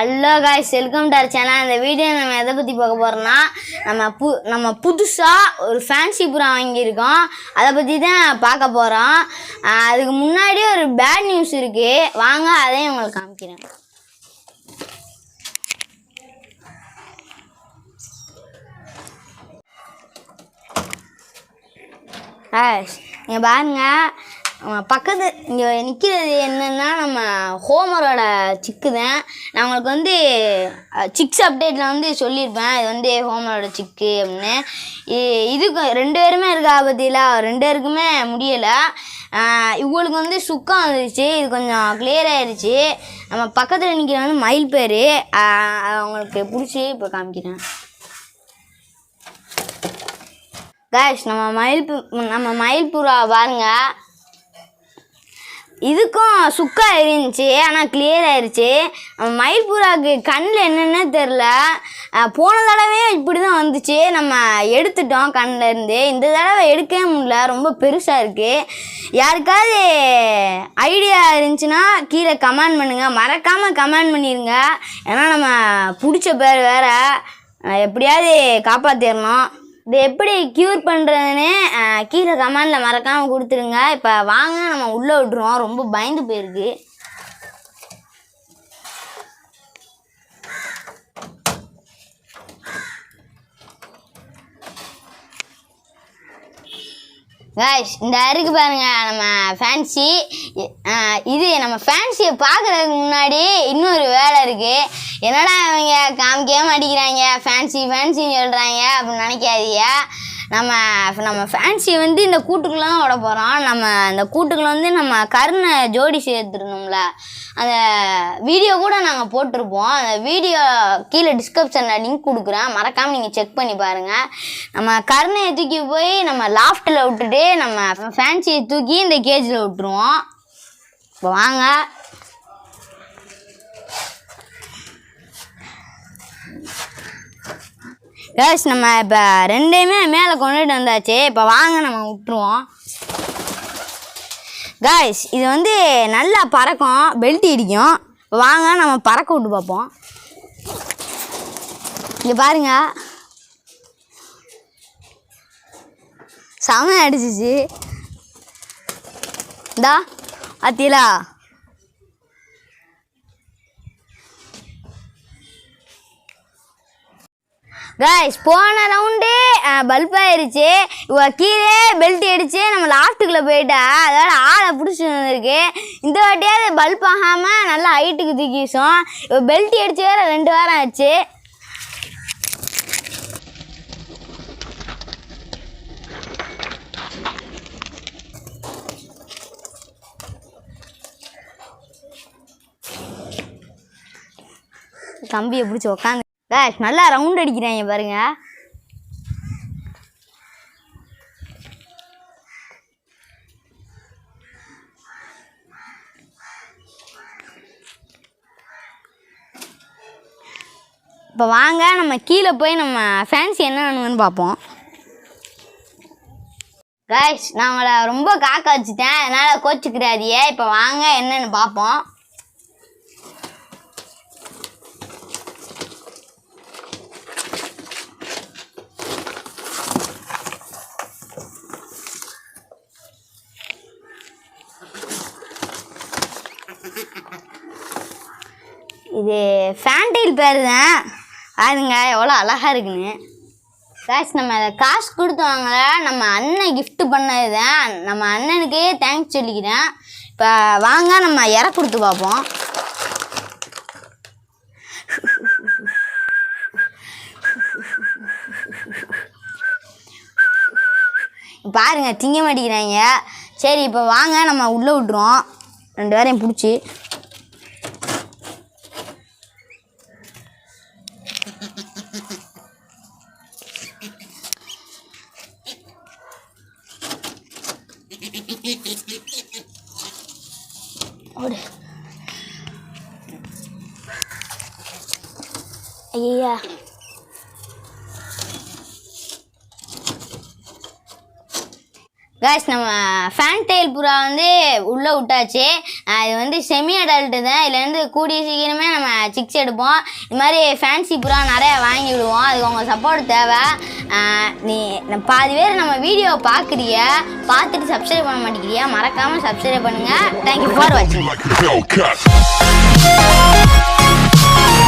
Hello guys welcome to channel இந்த video நம்ம எதை பற்றி பார்க்க போகிறோம்னா நம்ம பு நம்ம புதுசாக ஒரு ஃபேன்சி புறா வாங்கியிருக்கோம். அதை பற்றி தான் பார்க்க போகிறோம் அதுக்கு முன்னாடி ஒரு பேட் நியூஸ் இருக்குது வாங்க அதையும் உங்களுக்கு காமிக்கிறேன். ஆ நீங்கள் பாருங்க. பக்கத்து இங்கே நிற்கிறது என்னென்னா நம்ம ஹோமரோட சிக்கு தான் நான் உங்களுக்கு வந்து சிக்ஸ் அப்டேட்டில் வந்து சொல்லியிருப்பேன். இது வந்து ஹோமரோட சிக்கு அப்படின்னு. இதுக்கு ரெண்டு பேருமே இருக்கா பற்றியில ரெண்டு பேருக்குமே முடியலை. இவங்களுக்கு வந்து சுக்கம் வந்துருச்சு. இது கொஞ்சம் கிளியர் ஆயிடுச்சு நம்ம பக்கத்தில் நிற்கிற வந்து மயில் பேர். அவங்களுக்கு பிடிச்சி இப்போ காமிக்கிறேன். காய்ஸ் நம்ம மயில் நம்ம மயில் புறா பாருங்கள் இதுக்கும் சுக்காக இருந்துச்சு ஆனால் கிளியர் ஆயிடுச்சு மயில்புறாவுக்கு மயில் கண்ணில் என்னென்னு தெரில போன தடவை இப்படி தான் வந்துச்சு. நம்ம எடுத்துட்டோம் கண்ணில் இருந்து. இந்த தடவை எடுக்கவே முடியல. ரொம்ப பெருசாக இருக்குது யாருக்காவது ஐடியா இருந்துச்சுன்னா கீழே கமெண்ட் பண்ணுங்கள் மறக்காமல் கமெண்ட் பண்ணிடுங்க ஏன்னா நம்ம பிடிச்ச பேர் வேறு. எப்படியாவது காப்பாற்றிடணும் இது எப்படி க்யூர் பண்ணுறதுன்னு கீழே கமெண்டில் மறக்காமல் கொடுத்துருங்க. இப்போ வாங்க நம்ம உள்ளே விட்ருவோம் ரொம்ப பயந்து போயிருக்கு. காய்ஸ் இந்த அருக்கு பாருங்க நம்ம ஃபேன்சி இது நம்ம ஃபேன்சியை பார்க்குறதுக்கு முன்னாடி இன்னொரு வேலை இருக்குது என்னடா இவங்க காமிக்கவே மாட்டேங்கிறாங்க ஃபேன்சி ஃபேன்சின்னு சொல்கிறாங்க அப்படின்னு நினைக்காதீங்க. நம்ம நம்ம ஃபேன்சி வந்து இந்த கூட்டுக்குள்ளே தான் விட போகிறோம் நம்ம இந்த கூட்டுக்குள்ளே வந்து நம்ம கருணை ஜோடி சேர்த்துருந்தோம்ல அந்த வீடியோ கூட நாங்கள் போட்டிருப்போம். அந்த வீடியோ கீழே டிஸ்கிரிப்ஷனில் லிங்க் கொடுக்குறேன். மறக்காமல் நீங்கள் செக் பண்ணி பாருங்கள் நம்ம கருணையை தூக்கி போய் நம்ம லாஃப்ட்டில் விட்டுட்டு நம்ம ஃபேன்சியை தூக்கி இந்த கேஜில் விட்டுருவோம். இப்போ வாங்க. கேஸ் நம்ம இப்போ ரெண்டையுமே மேலே கொண்டுட்டு வந்தாச்சு. இப்போ வாங்க நம்ம விட்டுருவோம். காய்ஸ் இது வந்து நல்லா பறக்கும். பெல்ட் இடிக்கும். வாங்க நம்ம பறக்க விட்டு பார்ப்போம். இங்கே பாருங்க. செம அடிச்சிச்சு. இந்தா ஆத்தியலா கைஸ் போன ரவுண்டு பல்ப் ஆயிருச்சு. இவ கீழே பெல்ட் அடிச்சு நம்ம லாஸ்ட்டுக்குள்ளே போயிட்டா அதோட ஆளை பிடிச்சி வந்துருக்கு. இந்த வாட்டியாவது பல்ப் ஆகாமல் நல்லா ஹைட்டுக்கு தூக்கிச்சோம் இவ பெல்ட் அடிச்சு வேற ரெண்டு வாரம் ஆச்சு. கம்பியை பிடிச்சி உக்காந்து கேஷ் நல்லா ரவுண்ட் அடிக்கிறாங்க பாருங்க. இப்போ வாங்க நம்ம கீழே போய் நம்ம ஃபேன்சி என்ன வேணுங்கன்னு பார்ப்போம். கைஸ் நான் உங்களை ரொம்ப காக்க வச்சுட்டேன். அதனால் கோச்சிக்கிறாதியே இப்போ வாங்க என்னென்னு பார்ப்போம். இது ஃபேண்டைல் பேர் தான் பாருங்க எவ்வளோ அழகாக இருக்குன்னு. காசு நம்ம அதை காசு கொடுத்து வாங்கல. நம்ம அண்ணன் கிஃப்ட்டு பண்ணது தான் நம்ம அண்ணனுக்கே தேங்க்ஸ் சொல்லிக்கிறேன். இப்போ வாங்க நம்ம இற கொடுத்து பார்ப்போம். பாருங்க திங்க மாட்டேங்கிறாங்க. சரி இப்போ வாங்க நம்ம உள்ளே விட்ருவோம் ரெண்டு பேரையும் பிடிச்சி. ஓடு. ஐயா காய்ஸ் நம்ம ஃபேன்டெயில் புறா வந்து உள்ளே விட்டாச்சு. அது இது வந்து செமி அடல்ட்டு தான். இதுலேருந்து கூடிய சீக்கிரமே நம்ம சிக்ஸ் எடுப்போம். இது மாதிரி ஃபேன்சி புறா நிறையா வாங்கி விடுவோம். அதுக்கு உங்கள் சப்போர்ட் தேவை. நீ பாதி பேர் நம்ம வீடியோ பார்க்குறிய பார்த்துட்டு சப்ஸ்கிரைப் பண்ண மாட்டேங்கிறியா? மறக்காமல் சப்ஸ்கிரைப் பண்ணுங்கள் தேங்க்யூ ஃபார் வாட்சிங்.